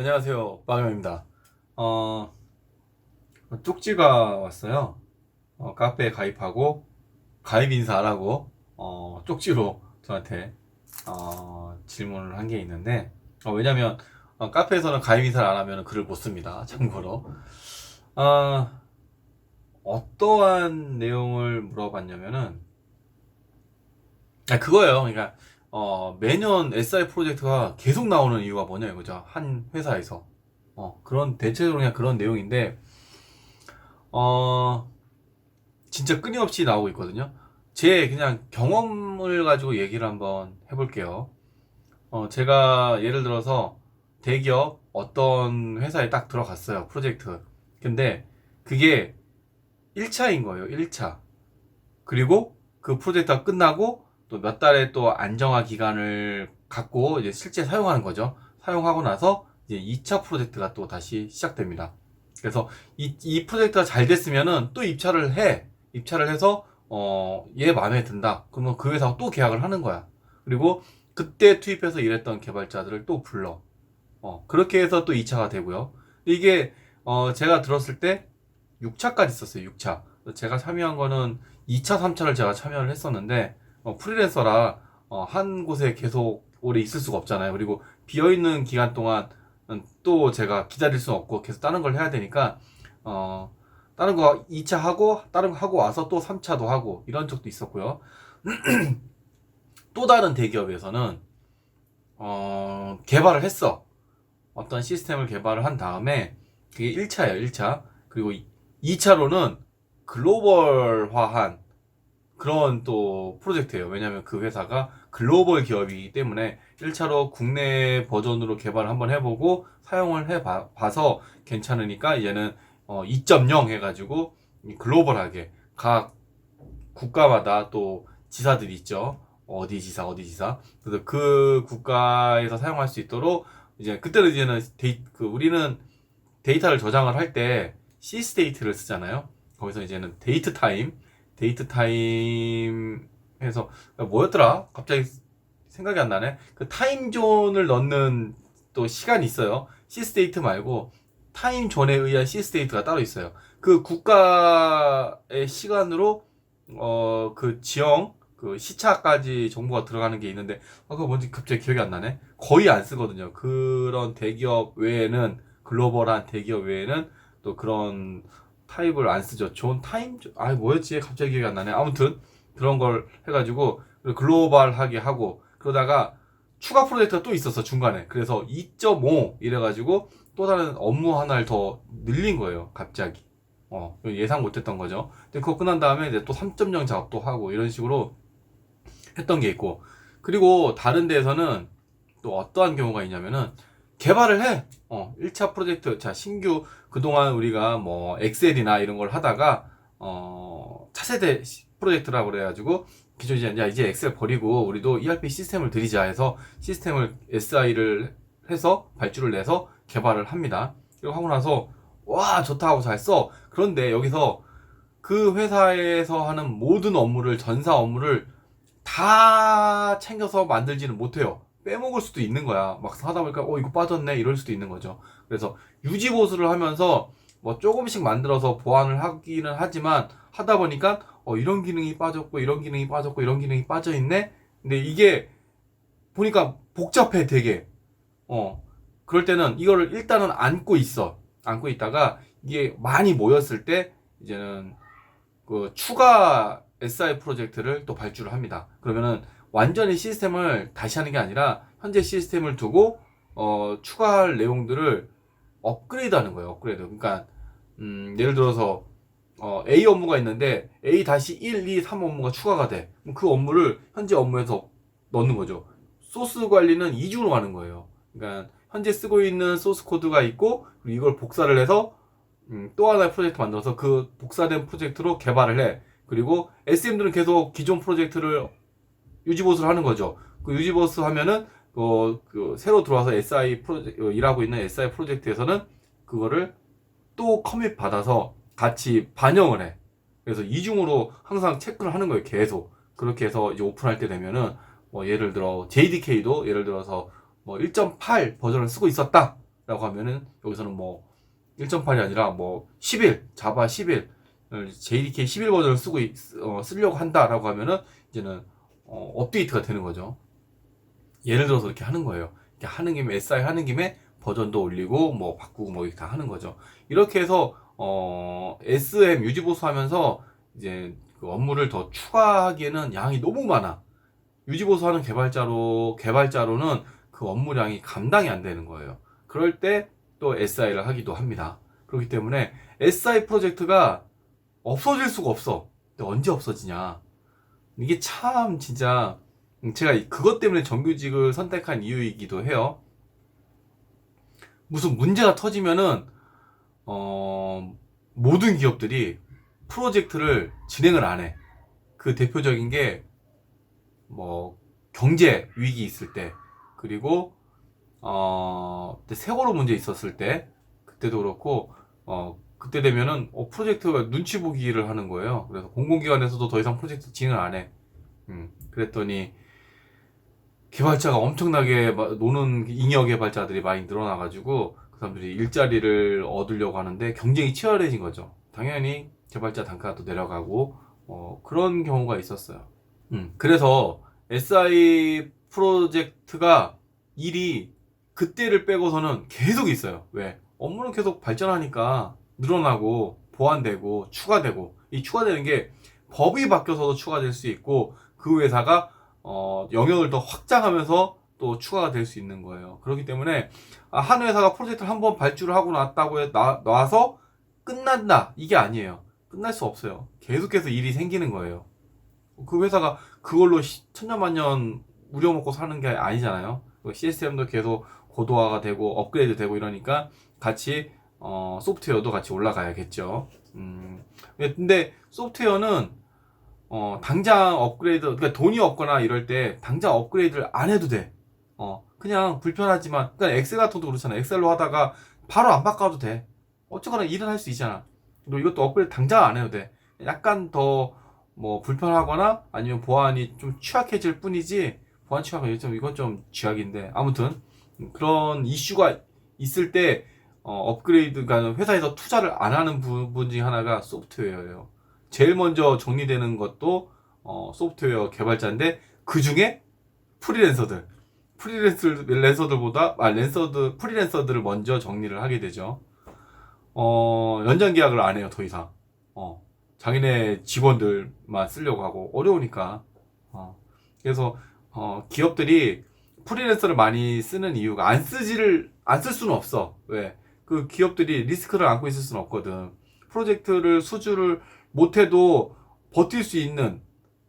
안녕하세요. 빵형입니다. 어, 쪽지가 왔어요. 어, 카페에 가입하고, 가입 인사 안 하고, 어, 쪽지로 저한테, 어, 질문을 한 게 있는데, 어, 왜냐면, 어, 카페에서는 가입 인사를 안 하면 글을 못 씁니다. 참고로. 어, 어떠한 내용을 물어봤냐면은, 아, 그거예요. 그러니까, 어, 매년 SI 프로젝트가 계속 나오는 이유가 뭐냐 이거죠. 한 회사에서. 어, 그런, 대체적으로 그냥 그런 내용인데, 어, 진짜 끊임없이 나오고 있거든요. 제 그냥 경험을 가지고 얘기를 한번 해볼게요. 어, 제가 예를 들어서 대기업 어떤 회사에 딱 들어갔어요. 프로젝트. 근데 그게 1차인 거예요. 1차. 그리고 그 프로젝트가 끝나고 또 몇 달의 또 안정화 기간을 갖고 이제 실제 사용하는 거죠. 사용하고 나서 이제 2차 프로젝트가 또 다시 시작됩니다. 그래서 이, 이 프로젝트가 잘 됐으면은 또 입찰을 해. 입찰을 해서 어, 얘 마음에 든다. 그러면 그 회사가 또 계약을 하는 거야. 그리고 그때 투입해서 일했던 개발자들을 또 불러. 어, 그렇게 해서 또 2차가 되고요. 이게 어, 제가 들었을 때 6차까지 있었어요. 6차. 제가 참여한 거는 2차, 3차를 제가 참여를 했었는데 어, 프리랜서라 어, 한 곳에 계속 오래 있을 수가 없잖아요. 그리고 비어 있는 기간 동안 또 제가 기다릴 수 없고 계속 다른 걸 해야 되니까 어, 다른 거 2차 하고 다른 거 하고 와서 또 3차도 하고 이런 적도 있었고요. 또 다른 대기업에서는 어, 개발을 했어. 어떤 시스템을 개발을 한 다음에 그게 1차예요, 1차. 그리고 2차로는 글로벌화한 그런 또 프로젝트예요. 왜냐하면 그 회사가 글로벌 기업이기 때문에 1차로 국내 버전으로 개발을 한번 해보고 사용을 해봐서 괜찮으니까 이제는 어, 2.0 해가지고 글로벌하게 각 국가마다 또 지사들이 있죠. 어디 지사, 어디 지사. 그래서 그 국가에서 사용할 수 있도록 이제 그때는 이제는 데이, 그 우리는 데이터를 저장을 할 때 시스데이트를 쓰잖아요. 거기서 이제는 데이트 타임, 데이트 타임 해서 뭐였더라? 갑자기 생각이 안 나네. 그 타임존을 넣는 또 시간이 있어요. 시스데이트 말고 타임존에 의한 시스데이트가 따로 있어요. 그 국가의 시간으로 어 그 지형 그 시차까지 정보가 들어가는 게 있는데 아 그거 뭔지 갑자기 기억이 안 나네. 거의 안 쓰거든요. 그런 대기업 외에는 글로벌한 대기업 외에는 또 그런 타입을 안 쓰죠. 존 타임 아 뭐였지? 갑자기 기억이 안 나네. 아무튼 그런 걸 해가지고 글로벌하게 하고 그러다가 추가 프로젝트가 또 있었어 중간에. 그래서 2.5 이래가지고 또 다른 업무 하나를 더 늘린 거예요. 갑자기. 어 예상 못했던 거죠. 근데 그거 끝난 다음에 이제 또 3.0 작업도 하고 이런 식으로 했던 게 있고 그리고 다른 데에서는 또 어떠한 경우가 있냐면은 개발을 해. 어, 1차 프로젝트, 자, 신규, 그동안 우리가 뭐, 엑셀이나 이런 걸 하다가, 어, 차세대 프로젝트라고 그래가지고, 기존 이제, 야, 이제 엑셀 버리고, 우리도 ERP 시스템을 들이자 해서, 시스템을 SI를 해서, 발주를 내서 개발을 합니다. 이거 하고 나서, 와, 좋다 하고 잘 써. 그런데 여기서 그 회사에서 하는 모든 업무를, 전사 업무를 다 챙겨서 만들지는 못해요. 빼먹을 수도 있는 거야. 막 하다 보니까 어 이거 빠졌네 이럴 수도 있는 거죠. 그래서 유지 보수를 하면서 뭐 조금씩 만들어서 보완을 하기는 하지만 하다 보니까 어 이런 기능이 빠졌고 이런 기능이 빠졌고 이런 기능이 빠져 있네. 근데 이게 보니까 복잡해 되게. 어 그럴 때는 이거를 일단은 안고 있어. 안고 있다가 이게 많이 모였을 때 이제는 그 추가 SI 프로젝트를 또 발주를 합니다. 그러면은 완전히 시스템을 다시 하는 게 아니라 현재 시스템을 두고 어, 추가할 내용들을 업그레이드 하는 거예요. 업그레이드. 그러니까 음, 예를 들어서 어, A 업무가 있는데 A 다시 1, 2, 3 업무가 추가가 돼. 그럼 그 업무를 현재 업무에서 넣는 거죠. 소스 관리는 이중으로 가는 거예요. 그러니까 현재 쓰고 있는 소스 코드가 있고 이걸 복사를 해서 음, 또 하나의 프로젝트 만들어서 그 복사된 프로젝트로 개발을 해. 그리고 SM들은 계속 기존 프로젝트를 유지보수를 하는 거죠. 그 유지보수 하면은 어, 그 새로 들어와서 SI 프로젝트 어, 일하고 있는 SI 프로젝트에서는 그거를 또 커밋 받아서 같이 반영을 해. 그래서 이중으로 항상 체크를 하는 거예요. 계속 그렇게 해서 이제 오픈할 때 되면은 뭐 예를 들어 JDK도 예를 들어서 뭐 1.8 버전을 쓰고 있었다. 라고 하면은 여기서는 뭐 1.8이 아니라 뭐 11, 자바 11, JDK 11 버전을 쓰고 있- 어, 쓰려고 한다라고 하면은 이제는 어, 업데이트가 되는 거죠. 예를 들어서 이렇게 하는 거예요. 이렇게 하는 김에 SI 하는 김에 버전도 올리고 뭐 바꾸고 뭐 이렇게 다 하는 거죠. 이렇게 해서 어, SM 유지 보수하면서 이제 그 업무를 더 추가하기에는 양이 너무 많아. 유지 보수하는 개발자로 개발자로는 그 업무량이 감당이 안 되는 거예요. 그럴 때 또 SI를 하기도 합니다. 그렇기 때문에 SI 프로젝트가 없어질 수가 없어. 근데 언제 없어지냐? 이게 참 진짜 제가 이- 그것 때문에 정규직을 선택한 이유이기도 해요. 무슨 문제가 터지면은 어, 모든 기업들이 프로젝트를 진행을 안 해. 그 대표적인 게 뭐 경제 위기 있을 때 그리고 어 세월호 문제 있었을 때 그때도 그렇고 어 그때 되면은 어, 프로젝트가 눈치 보기를 하는 거예요. 그래서 공공기관에서도 더 이상 프로젝트 진행을 안 해. 음 그랬더니 개발자가 엄청나게 마- 노는 잉여 개발자들이 많이 늘어나가지고 그 사람들이 일자리를 얻으려고 하는데 경쟁이 치열해진 거죠. 당연히 개발자 단가도 내려가고 어, 그런 경우가 있었어요. 음, 그래서 SI 프로젝트가 일이 그때를 빼고서는 계속 있어요. 왜? 업무는 계속 발전하니까 늘어나고 보완되고 추가되고 이 추가되는 게 법이 바뀌어서도 추가될 수 있고 그 회사가 어, 영역을 더 확장하면서 또 추가가 될 수 있는 거예요. 그렇기 때문에 아, 한 회사가 프로젝트를 한 번 발주를 하고 났다고 해 나, 놔서 끝난다 이게 아니에요. 끝날 수 없어요. 계속해서 일이 생기는 거예요. 그 회사가 그걸로 시- 천년만년 우려먹고 사는 게 아니잖아요. CSM도 계속 고도화가 되고 업그레이드 되고 이러니까 같이 어, 소프트웨어도 같이 올라가야겠죠. 음, 근데 소프트웨어는 어, 당장 업그레이드, 그러니까 돈이 없거나 이럴 때 당장 업그레이드를 안 해도 돼. 어, 그냥 불편하지만, 그러니까 엑셀 같은 것도 그렇잖아. 엑셀로 하다가 바로 안 바꿔도 돼. 어쨌거나 일은 할수 있잖아. 너 이것도 업그레이드 당장 안 해도 돼. 약간 더 뭐 불편하거나 아니면 보안이 좀 취약해질 뿐이지, 보안 취약은 좀 이건 좀 쥐약인데. 아무튼, 그런 이슈가 있을 때, 어, 업그레이드가 회사에서 투자를 안 하는 부분 중에 하나가 소프트웨어예요. 제일 먼저 정리되는 것도 어, 소프트웨어 개발자인데 그 중에 프리랜서들 프리랜서들보다 아 랜서드 프리랜서들을 먼저 정리를 하게 되죠. 어 연장 계약을 안 해요 더 이상. 어 자기네 직원들만 쓰려고 하고 어려우니까. 어 그래서 어 기업들이 프리랜서를 많이 쓰는 이유가 안 쓰지를 안 쓸 수는 없어. 왜? 그 기업들이 리스크를 안고 있을 수는 없거든. 프로젝트를 수주를 못해도 버틸 수 있는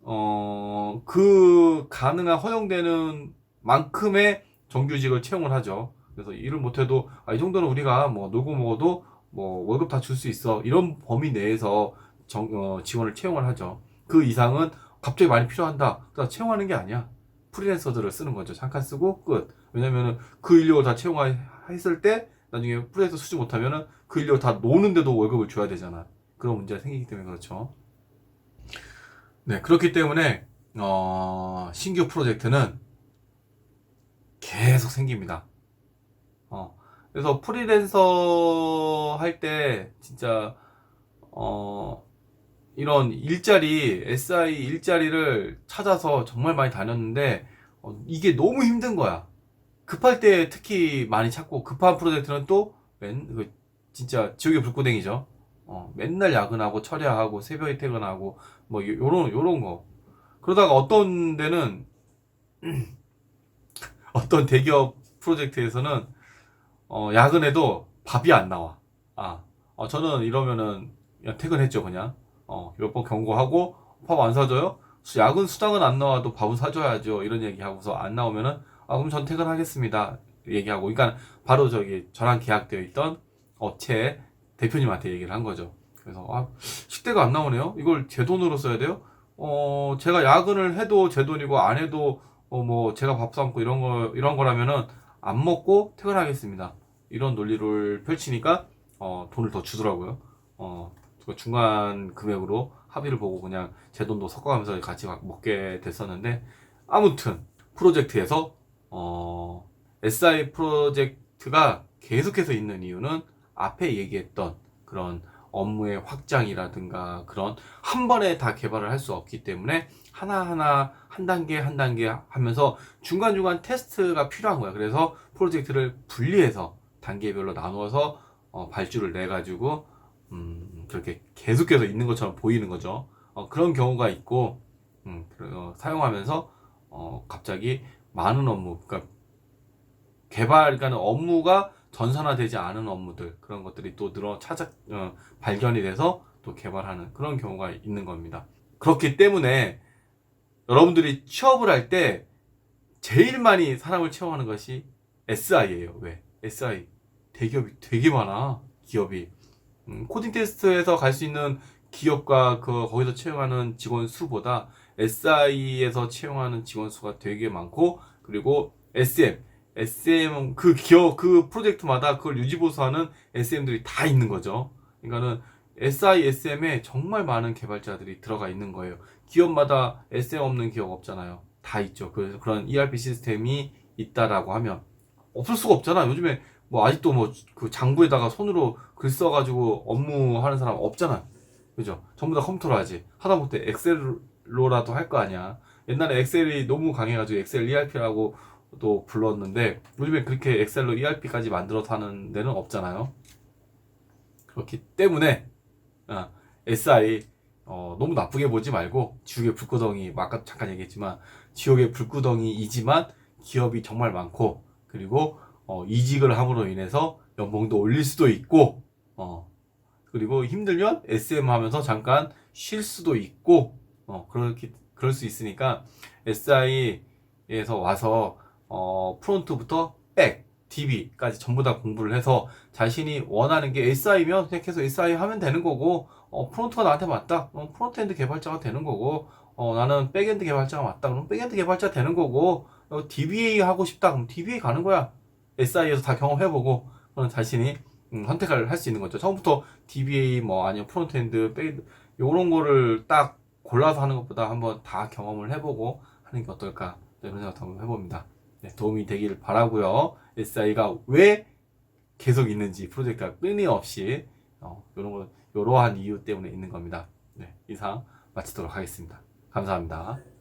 어, 그 가능한 허용되는 만큼의 정규직을 채용을 하죠. 그래서 일을 못해도 아, 이 정도는 우리가 뭐 놀고 먹어도 뭐 월급 다 줄 수 있어 이런 범위 내에서 정, 어, 직원을 채용을 하죠. 그 이상은 갑자기 많이 필요한다. 그러니까 채용하는 게 아니야. 프리랜서들을 쓰는 거죠. 잠깐 쓰고 끝. 왜냐면은 그 인력을 다 채용했을 때 나중에 프리랜서 수주 못하면은 그 인력을 다 노는데도 월급을 줘야 되잖아. 그런 문제가 생기기 때문에 그렇죠. 네, 그렇기 때문에 어, 신규 프로젝트는 계속 생깁니다. 어, 그래서 프리랜서 할 때 진짜 어, 이런 일자리, SI 일자리를 찾아서 정말 많이 다녔는데 어, 이게 너무 힘든 거야. 급할 때 특히 많이 찾고 급한 프로젝트는 또 맨, 그 진짜 지옥의 불구덩이죠. 어, 맨날 야근하고 철야하고 새벽에 퇴근하고 뭐 요- 요런 요런 거. 그러다가 어떤 데는 어떤 대기업 프로젝트에서는 어, 야근해도 밥이 안 나와. 아 어, 저는 이러면은 그냥 퇴근했죠 그냥. 어, 몇 번 경고하고 밥 안 사줘요? 수- 야근 수당은 안 나와도 밥은 사줘야죠. 이런 얘기하고서 안 나오면은 아 그럼 전 퇴근하겠습니다. 얘기하고. 그러니까 바로 저기 저랑 계약되어 있던 업체 대표님한테 얘기를 한 거죠. 그래서 아 식대가 안 나오네요. 이걸 제 돈으로 써야 돼요? 어 제가 야근을 해도 제 돈이고 안 해도 어 뭐 제가 밥 사먹고 이런 거 이런 거라면은 안 먹고 퇴근하겠습니다. 이런 논리를 펼치니까 어 돈을 더 주더라고요. 어그 중간 금액으로 합의를 보고 그냥 제 돈도 섞어가면서 같이 막 먹게 됐었는데 아무튼 프로젝트에서 어 SI 프로젝트가 계속해서 있는 이유는 앞에 얘기했던 그런 업무의 확장이라든가 그런 한 번에 다 개발을 할 수 없기 때문에 하나하나 한 단계 한 단계 하면서 중간중간 테스트가 필요한 거야. 그래서 프로젝트를 분리해서 단계별로 나누어서 어, 발주를 내 가지고 음, 그렇게 계속해서 있는 것처럼 보이는 거죠. 어, 그런 경우가 있고 음, 그- 어, 사용하면서 어, 갑자기 많은 업무, 그러니까 개발, 그러니까 업무가 전산화되지 않은 업무들 그런 것들이 또 늘어 찾아 어, 발견이 돼서 또 개발하는 그런 경우가 있는 겁니다. 그렇기 때문에 여러분들이 취업을 할 때 제일 많이 사람을 채용하는 것이 SI예요. 왜? SI 대기업이 되게 많아. 기업이 음, 코딩 테스트에서 갈 수 있는 기업과 그 거기서 채용하는 직원 수보다 SI에서 채용하는 직원 수가 되게 많고 그리고 SM SM 그 기업 그 프로젝트마다 그걸 유지보수하는 SM들이 다 있는 거죠. 그러니까는 SI, SM에 정말 많은 개발자들이 들어가 있는 거예요. 기업마다 SM 없는 기업 없잖아요. 다 있죠. 그래서 그런 ERP 시스템이 있다라고 하면 없을 수가 없잖아. 요즘에 뭐 아직도 뭐 그 장부에다가 손으로 글 써가지고 업무하는 사람 없잖아. 그죠? 전부 다 컴퓨터로 하지. 하다못해 엑셀로라도 할 거 아니야. 옛날에 엑셀이 너무 강해가지고 엑셀 ERP라고 또 불렀는데 요즘에 그렇게 엑셀로 ERP까지 만들어서 하는 데는 없잖아요. 그렇기 때문에 어, SI 어, 너무 나쁘게 보지 말고 지옥의 불구덩이 뭐 아까 잠깐 얘기했지만 지옥의 불구덩이이지만 기업이 정말 많고 그리고 어, 이직을 함으로 인해서 연봉도 올릴 수도 있고 어, 그리고 힘들면 SM 하면서 잠깐 쉴 수도 있고 어, 그렇게 그럴 수 있으니까 SI에서 와서 어, 프론트부터 백, DB까지 전부 다 공부를 해서 자신이 원하는 게 SI면 그냥 계속 SI 하면 되는 거고 어, 프론트가 나한테 맞다. 그럼 프론트엔드 개발자가 되는 거고 어, 나는 백엔드 개발자가 맞다. 그럼 백엔드 개발자 되는 거고 어, DBA 하고 싶다. 그럼 DBA 가는 거야. SI에서 다 경험해보고 그럼 자신이 음, 선택을 할 수 있는 거죠. 처음부터 DBA 뭐 아니면 프론트엔드, 백엔드 요런 거를 딱 골라서 하는 것보다 한번 다 경험을 해보고 하는 게 어떨까 이런 생각 한번 해봅니다. 네, 도움이 되기를 바라고요. SI가 왜 계속 있는지 프로젝트가 끊임없이 어, 요런 거 요러한 이유 때문에 있는 겁니다. 네, 이상 마치도록 하겠습니다. 감사합니다.